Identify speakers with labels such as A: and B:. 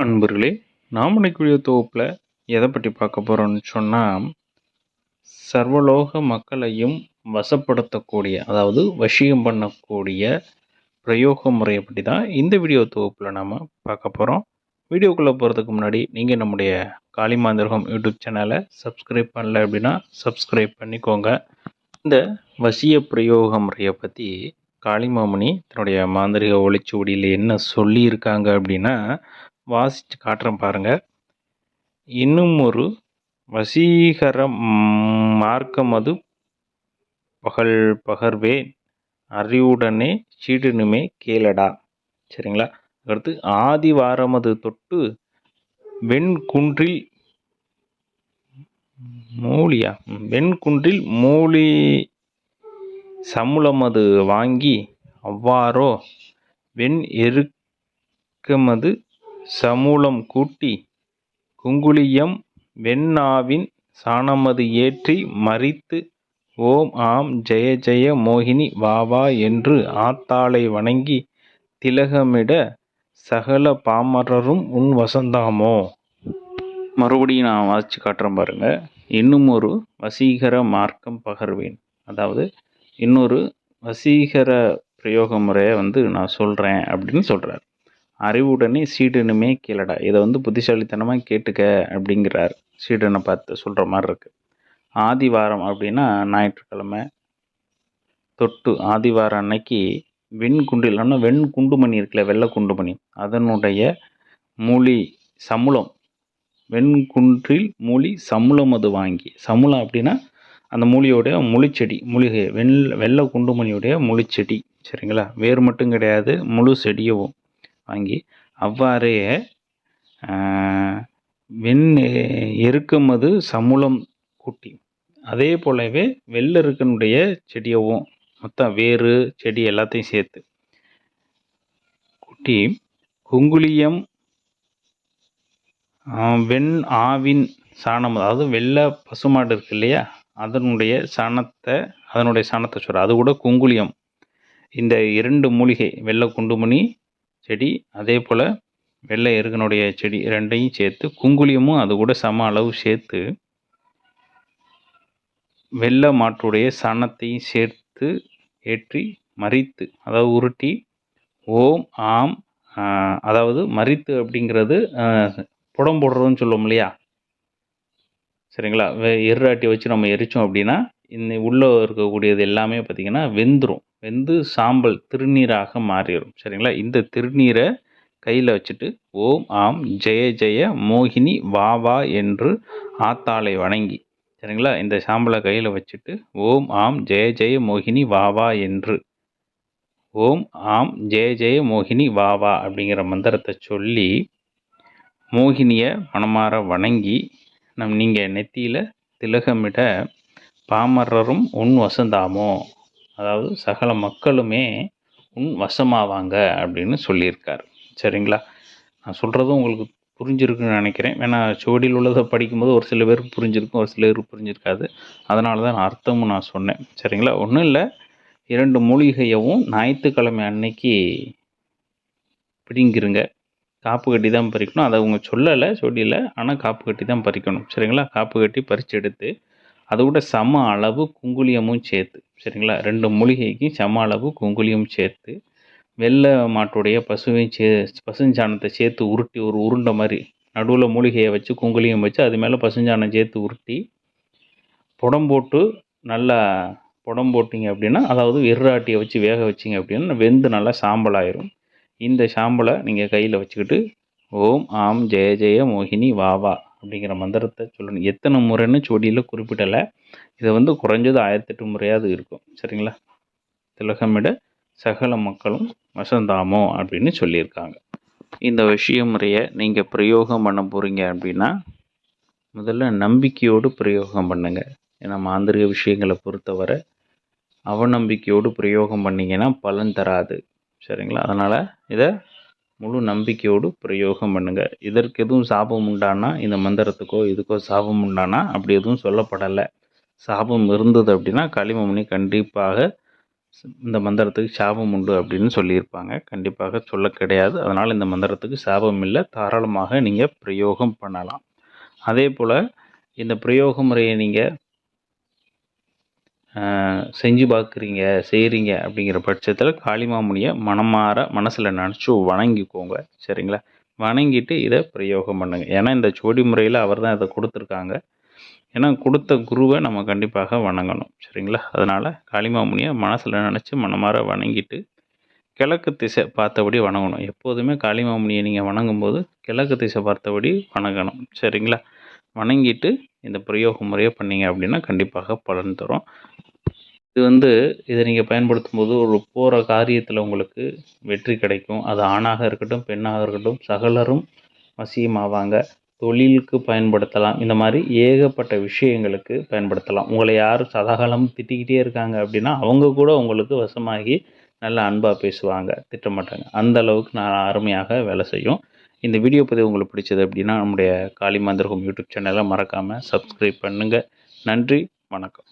A: அன்பர்களே நாம் வீடியோ தொகுப்பில் எதை பற்றி பார்க்க போகிறோம்னு சொன்னால் சர்வலோக மக்களையும் வசப்படுத்தக்கூடிய அதாவது வசியம் பண்ணக்கூடிய பிரயோக முறையை பற்றி தான் இந்த வீடியோ தொகுப்பில் நாம் பார்க்க போகிறோம் வீடியோக்குள்ளே போகிறதுக்கு முன்னாடி நீங்கள் நம்முடைய காளிமாந்திரகம் யூடியூப் சேனலை சப்ஸ்கிரைப் பண்ணல அப்படின்னா சப்ஸ்கிரைப் பண்ணிக்கோங்க. இந்த வசிய பிரயோக முறையை பற்றி காளிமாமணி தன்னுடைய மாந்திரிக ஒளிச்சுவடியில் என்ன சொல்லியிருக்காங்க அப்படின்னா வாசித்து காட்டுறேன் பாருங்கள் இன்னும் ஒரு வசீகர மார்க்கமது பகல் பகர்வேன். அறிவுடனே சீடனுமே கேளடா. சரிங்களா? அடுத்து ஆதிவாரமது தொட்டு வெண்குன்றில் மூலியா? வெண்குன்றில் மூலி சமுளமது வாங்கி அவ்வாறோ வெண் எருக்கமது சமூலம் கூட்டி குங்குளியம் வெண்ணாவின் சாணமது ஏற்றி மறித்து ஓம் ஆம் ஜெய ஜெய மோகினி வா வா என்று ஆத்தாளை வணங்கி திலகமிட சகல பாமரரும் உன் வசந்தாமோ? மறுபடியும் நான் வாசித்து காட்டுறேன் பாருங்க. இன்னும் ஒரு வசீகர மார்க்கம் பகர்வேன். அதாவது இன்னொரு வசீகர பிரயோக முறையை வந்து நான் சொல்கிறேன் அப்படின்னு சொல்கிறார் அறிவுடனே சீடனுமே கேளடா. இதை வந்து புத்திசாலித்தனமாக கேட்டுக்க அப்படிங்கிறார். சீடனை பார்த்து சொல்கிற மாதிரி இருக்குது ஆதிவாரம் அப்படின்னா ஞாயிற்றுக்கிழமை தொட்டு ஆதிவாரம் அன்னைக்கு வெண்குண்டில் இல்லைன்னா வெண் குண்டுமணி இருக்குல்ல வெள்ளை குண்டுமணி அதனுடைய மூலி சமுளம். வெண்குன்றில் மூலி சமுளம் அது வாங்கி. சமுளம் அப்படின்னா அந்த மூலியோடைய முளிச்செடி மூலிகை வெள் வெள்ளை குண்டுமணியுடைய முளிச்செடி சரிங்களா? வேர் மட்டும் கிடையாது முழு செடியவும் வாங்கி அவ்வாறே வெண் எருக்கமது சமுளம் கூட்டி. அதே போலவே வெள்ளெருக்கனுடைய செடியவும் மொத்தம் வேறு செடி எல்லாத்தையும் சேர்த்து கூட்டி குங்குளியம் வெண் ஆவின் சாணம் அதாவது வெள்ளை பசுமாடு இருக்கு இல்லையா? அதனுடைய சாணத்தை அதனுடைய சாணத்தை சொல்கிற அது கூட குங்குளியம். இந்த இரண்டு மூலிகை வெள்ளை குண்டுமணி செடி அதே போல் வெள்ளை எருகனுடைய செடி ரெண்டையும் சேர்த்து குங்குளியமும் அது கூட சம அளவு சேர்த்து வெள்ளை மாட்டுடைய சனத்தையும் சேர்த்து ஏற்றி மறித்து அதாவது உருட்டி ஓம் ஆம் அதாவது மறித்து அப்படிங்கிறது புடம்புடுறதுன்னு புடம் போடுறதுன்னு சொல்லுவோம் இல்லையா? சரிங்களா? எருராட்டி வச்சு நம்ம எரித்தோம் அப்படின்னா இந்த உள்ளே இருக்கக்கூடியது எல்லாமே பார்த்திங்கன்னா வெந்துடும் வெந்து சாம்பல் திருநீராக மாறிடும் சரிங்களா? இந்த திருநீரை கையில் வச்சுட்டு ஓம் ஆம் ஜெய ஜெய மோகினி வா வா என்று ஆத்தாளை வணங்கி சரிங்களா? இந்த சாம்பலை கையில் வச்சுட்டு ஓம் ஆம் ஜெய ஜெய மோகினி வா வா என்று ஓம் ஆம் ஜெய ஜெய மோகினி வா வா அப்படிங்கிற மந்திரத்தை சொல்லி மோகினியை மனமாற வணங்கி நம் நீங்கள் நெத்தியில் திலகமிட பாமரரும் உன் வசந்தாமோ அதாவது சகல மக்களுமே உன் வசமாவாங்க அப்படின்னு சொல்லியிருக்கார். சரிங்களா? நான் சொல்கிறதும் உங்களுக்கு புரிஞ்சிருக்குன்னு நினைக்கிறேன். ஏன்னா சுவடியில் உள்ளதை படிக்கும்போது ஒரு சில பேருக்கு புரிஞ்சிருக்கும் ஒரு சில பேருக்கு புரிஞ்சிருக்காது. அதனால தான் நான் அர்த்தமும் நான் சொன்னேன். சரிங்களா? ஒன்றும் இல்லை. இரண்டு மூலிகையவும் ஞாயிற்றுக்கிழமை அன்னைக்கு பிடிங்கிருங்க. காப்பு கட்டி தான் பறிக்கணும். அதை அவங்க சொல்லலை சொல்லல. ஆனால் காப்பு கட்டி தான் பறிக்கணும். சரிங்களா? காப்பு கட்டி பறித்து எடுத்து அது கூட சம அளவு குங்குலியமும் சேர்த்து சரிங்களா? ரெண்டு மூலிகைக்கும் சம அளவு குங்குலியம் சேர்த்து வெள்ளை மாட்டுடைய பசுவையும் சே பசுஞ்சாணத்தை சேர்த்து உருட்டி ஒரு உருண்டை மாதிரி நடுவில் மூலிகையை வச்சு குங்குலியம் வச்சு அது மேலே பசுஞ்சாணம் சேர்த்து உருட்டி புடம் போட்டு நல்லா புடம் போட்டிங்க அப்படின்னா அதாவது விர்ராட்டியை வச்சு வேக வச்சிங்க அப்படின்னா வெந்து நல்லா சாம்பல் ஆயிரும் இந்த சாம்பலை நீங்கள் கையில் வச்சுக்கிட்டு ஓம் ஆம் ஜெய ஜெய மோகினி வா வா. அப்படிங்கிற மந்திரத்தை சொல்லணும். எத்தனை முறைன்னு சொடியில் குறிப்பிடலை. இதை வந்து குறைஞ்சது ஆயிரத்தெட்டு முறையாவது இருக்கும். சரிங்களா? திலகமிட சகல மக்களும் வசந்தாமோ அப்படின்னு சொல்லியிருக்காங்க. இந்த விஷய முறையை நீங்கள் பிரயோகம் பண்ண போகிறீங்க அப்படின்னா முதல்ல நம்பிக்கையோடு பிரயோகம் பண்ணுங்கள் ஏன்னா மாந்திரிக விஷயங்களை பொறுத்தவரை அவநம்பிக்கையோடு பிரயோகம் பண்ணிங்கன்னா பலன் தராது. சரிங்களா? அதனால் இதை முழு நம்பிக்கையோடு பிரயோகம் பண்ணுங்க. இதற்கு எதுவும் சாபம் உண்டானா இந்த மந்திரத்துக்கோ இதுக்கோ சாபம் உண்டானா அப்படி எதுவும் சொல்லப்படலை. சாபம் இருந்தது அப்படின்னா களிமமுனி கண்டிப்பாக இந்த மந்திரத்துக்கு சாபம் உண்டு அப்படின்னு சொல்லியிருப்பாங்க. கண்டிப்பாக சொல்ல கிடையாது. அதனால் இந்த மந்திரத்துக்கு சாபம் இல்லை. தாராளமாக நீங்கள் பிரயோகம் பண்ணலாம். அதே போல் இந்த பிரயோக முறையை நீங்கள் செஞ்சு பார்க்குறீங்க செய்கிறீங்க அப்படிங்கிற பட்சத்தில் காளிமாமுனியை மனமாற மனசில் நினச்சி வணங்கிக்கோங்க. சரிங்களா? வணங்கிட்டு இதை பிரயோகம் பண்ணுங்கள் ஏன்னா இந்த ஜோடி முறையில் அவர் தான் இதை கொடுத்துருக்காங்க. ஏன்னா கொடுத்த குருவை நம்ம கண்டிப்பாக வணங்கணும். சரிங்களா? அதனால் காளிமாமுனியை மனசில் நினச்சி மனமாற வணங்கிட்டு கிழக்கு திசை பார்த்தபடி வணங்கணும். எப்போதுமே காளிமாமுனியை நீங்கள் வணங்கும்போது கிழக்கு திசை பார்த்தபடி வணங்கணும். சரிங்களா? வணங்கிட்டு இந்த பிரயோக முறையை பண்ணீங்க அப்படின்னா கண்டிப்பாக பலன் தரும். இது வந்து இதை நீங்கள் பயன்படுத்தும் போது ஒரு போகிற காரியத்தில் உங்களுக்கு வெற்றி கிடைக்கும். அது ஆணாக இருக்கட்டும் பெண்ணாக இருக்கட்டும் சகலரும் வசியமாவாங்க. தொழிலுக்கு பயன்படுத்தலாம். இந்த மாதிரி ஏகப்பட்ட விஷயங்களுக்கு பயன்படுத்தலாம். உங்களை யார் சதாகாலம் திட்டிக்கிட்டே இருக்காங்க அப்படின்னா அவங்க கூட உங்களுக்கு வசமாகி நல்ல அன்பாக பேசுவாங்க. திட்டமாட்டாங்க. அந்த அளவுக்கு நான் அருமையாக வேலை செய்யும். இந்த வீடியோ பதிவு உங்களுக்கு பிடிச்சது அப்படின்னா நம்முடைய காளி மந்திரகம் யூடியூப் சேனலை மறக்காமல் சப்ஸ்கிரைப் பண்ணுங்கள் நன்றி வணக்கம்.